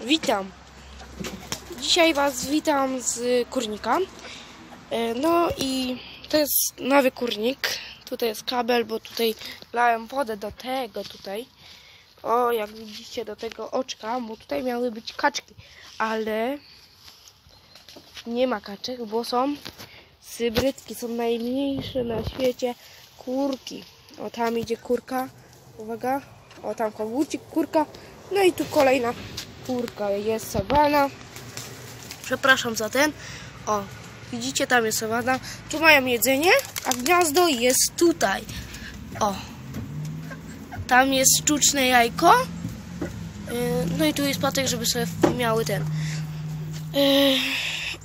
Witam. Dzisiaj Was witam z kurnika. E, No i to jest nowy kurnik. Tutaj jest kabel, bo tutaj lałem wodę do tego tutaj. O, jak widzicie, do tego oczka, bo tutaj miały być kaczki, ale nie ma kaczek, bo są sybrytki, są najmniejsze na świecie kurki. O, tam idzie kurka. Uwaga. O, tam kogucik, kurka. No i tu kolejna kurka. Jest sawana. Przepraszam za ten. O, widzicie, tam jest sawana. Tu mają jedzenie, a gniazdo jest tutaj. O. Tam jest sztuczne jajko. Yy, No i tu jest patek, żeby sobie miały ten.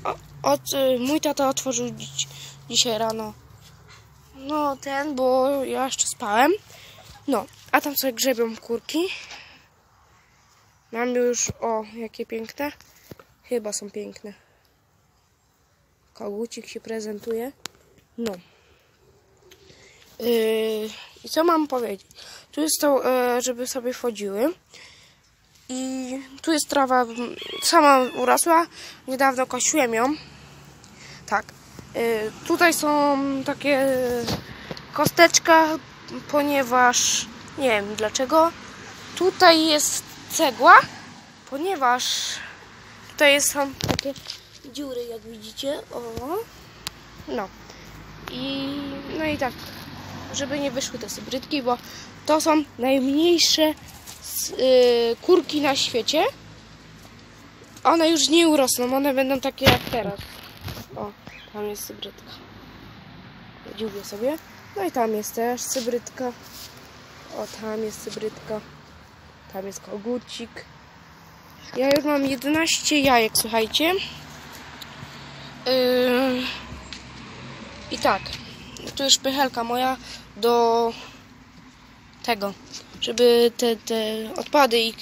O- Od, yy, mój tata otworzył dziś, dzisiaj rano. No ten, bo ja jeszcze spałem. No, a tam sobie grzebią kurki. Mam już, o, jakie piękne. Chyba są piękne. Kogucik się prezentuje. No. Yy, I co mam powiedzieć? Tu jest to, e, żeby sobie wchodziły. I tu jest trawa sama urosła. Niedawno kosiłem ją. Tak. Yy, tutaj są takie kosteczka, ponieważ nie wiem dlaczego. Tutaj jest cegła, ponieważ tutaj są takie dziury, jak widzicie. O. No. I no i tak, żeby nie wyszły te sybrydki, bo to są najmniejsze y, kurki na świecie. One już nie urosną, one będą takie jak teraz. O, tam jest sybrydka. Dziubię sobie. No i tam jest też cybrydka. O, tam jest cybrydka. Tam jest. Ja już mam 11 jajek, słuchajcie. Yy... I tak. Tu jest pychelka moja do tego, żeby te, te odpady ich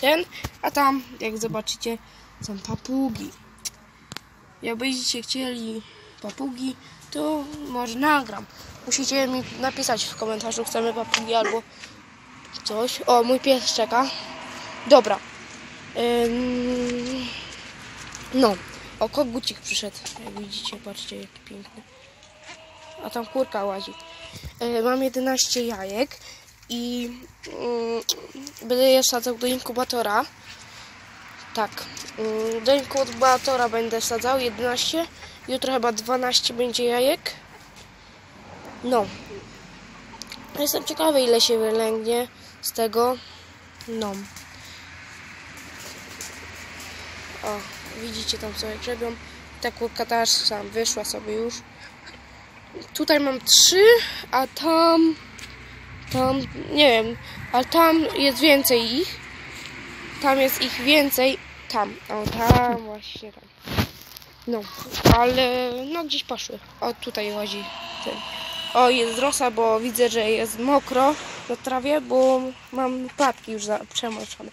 ten, a tam, jak zobaczycie, są papugi. Jakbyście chcieli papugi, to może nagram. Musicie mi napisać w komentarzu, chcemy papugi albo coś. O, mój pies czeka. Dobra. Ym, no. O, kogucik przyszedł. Jak widzicie, patrzcie, jaki piękny. A tam kurka łazi. Yy, mam 11 jajek i yy, będę je sadzał do inkubatora. Tak. Yy, do inkubatora będę sadzał 11. Jutro chyba 12 będzie jajek. No. Jestem ciekawy, ile się wylęgnie z tego. No. O, widzicie tam sobie grzebią. Ta kurka sam wyszła sobie już. Tutaj mam trzy, a tam, tam, nie wiem, ale tam jest więcej ich. Tam jest ich więcej. Tam, o tam właśnie tam. No, ale no gdzieś poszły. O, tutaj łazi ten. O, jest rosa, bo widzę, że jest mokro na trawie, bo mam płatki już przemoczone.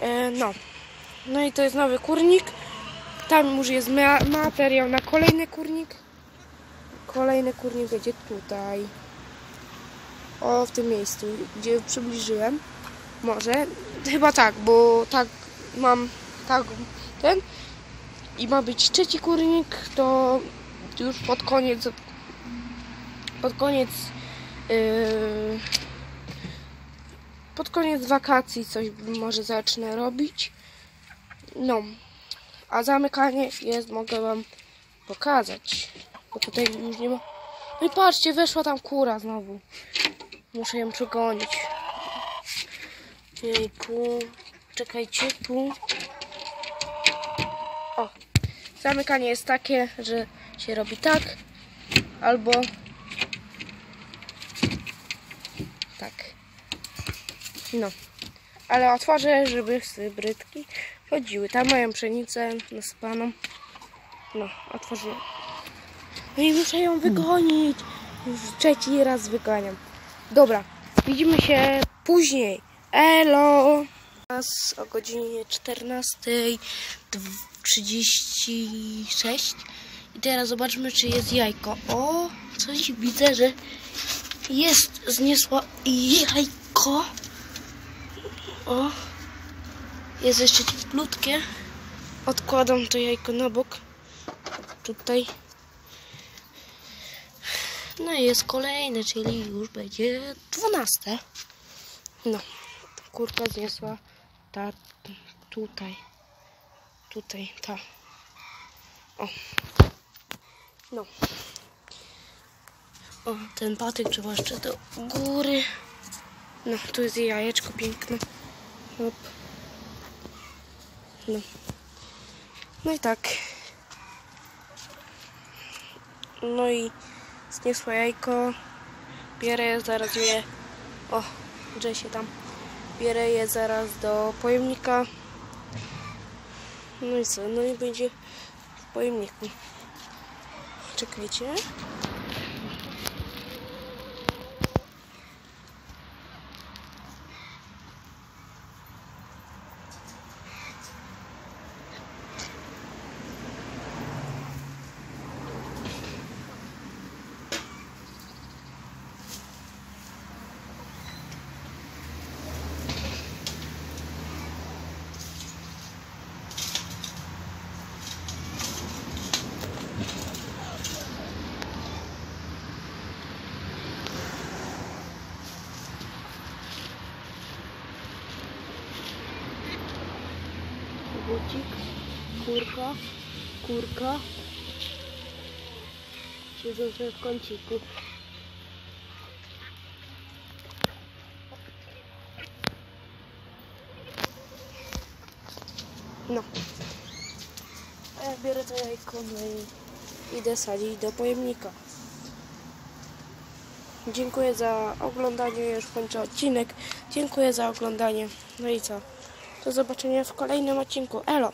E, no. No i to jest nowy kurnik. Tam już jest ma materiał na kolejny kurnik. Kolejny kurnik będzie tutaj. O, w tym miejscu, gdzie przybliżyłem. Może. Chyba tak, bo tak mam tak ten. I ma być trzeci kurnik, to już pod koniec pod koniec yy, pod koniec wakacji coś może zacznę robić. No, a zamykanie jest, mogę wam pokazać, bo tutaj już nie ma. No i patrzcie, weszła tam kura znowu. Muszę ją przegonić. Jejku, czekajcie, tu. O, zamykanie jest takie, że się robi tak, albo tak. No. Ale otworzę, żeby sybrydki chodziły. Tam mają pszenicę nasypaną. No, otworzyłem. No i muszę ją wygonić. Już trzeci raz wyganiam. Dobra, widzimy się później. Elo! Teraz o godzinie 14.36 i teraz zobaczmy, czy jest jajko. O, coś widzę, że jest zniesła jajko. O, Jest jeszcze cieplutkie. Odkładam to jajko na bok. Tutaj. No i jest kolejne, czyli już będzie 12. No, kurka zniosła ta tutaj. Tutaj, ta. O. No. O, ten patyk trzeba jeszcze do góry. No, tu jest jajeczko piękne. Hop. No. No i tak. No i zniosła jajko. Bierę je zaraz je. O, drze się tam. Bierę je zaraz do pojemnika. No i co? No i będzie w pojemniku. Czekajcie. Bucik, kurka, kurka. Siedzą sobie w kąciku. No. A ja biorę to jajko, no i idę sadzić do pojemnika. Dziękuję za oglądanie, już kończę odcinek. Dziękuję za oglądanie. No i co? Do zobaczenia w kolejnym odcinku. Elo!